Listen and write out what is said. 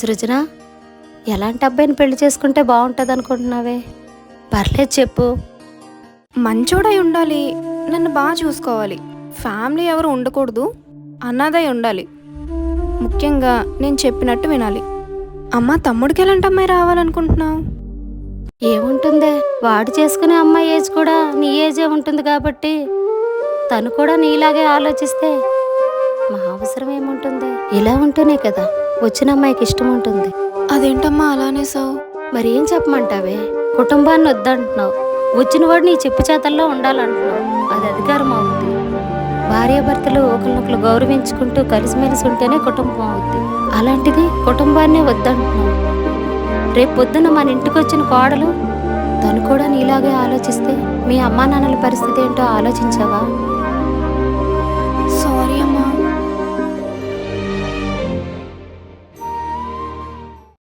సృజన ఎలాంటి అబ్బాయిని పెళ్ళి చేసుకుంటే బాగుంటుంది అనుకుంటున్నావే పర్లేదు చెప్పు. మంచోడై ఉండాలి నన్ను బాగా చూసుకోవాలి. ఫ్యామిలీ ఎవరు ఉండకూడదు అన్నదై ఉండాలి. ముఖ్యంగా నేను చెప్పినట్టు వినాలి. అమ్మ తమ్ముడికి ఎలాంటి అమ్మాయి రావాలనుకుంటున్నావు? ఏముంటుందే వాడు చేసుకునే అమ్మాయి ఏజ్ కూడా నీ ఏజే ఉంటుంది కాబట్టి తను కూడా నీలాగే ఆలోచిస్తే మా అవసరం ఏముంటుంది? ఇలా ఉంటేనే కదా. వచ్చిన అమ్మాయికి ఇష్టం ఉంటుంది. అదేంటమ్మా అలానే సావు మరి ఏం చెప్పమంటావే? కుటుంబాన్ని వద్దంటున్నావు. వచ్చిన వాడు నీ చెప్పు చేతల్లో ఉండాలంటున్నావు. అది అధికారం అవుతుంది భార్యాభర్తలు ఒకరినొకరు గౌరవించుకుంటూ కలిసిమెలిసి ఉంటేనే కుటుంబం అవుద్ది. అలాంటిది కుటుంబాన్నే వద్దంటున్నావు. రేపు పొద్దున మన ఇంటికి వచ్చిన కోడలు తను కూడా నీలాగే ఆలోచిస్తే మీ అమ్మా నాన్నల పరిస్థితి ఏంటో ఆలోచించావా?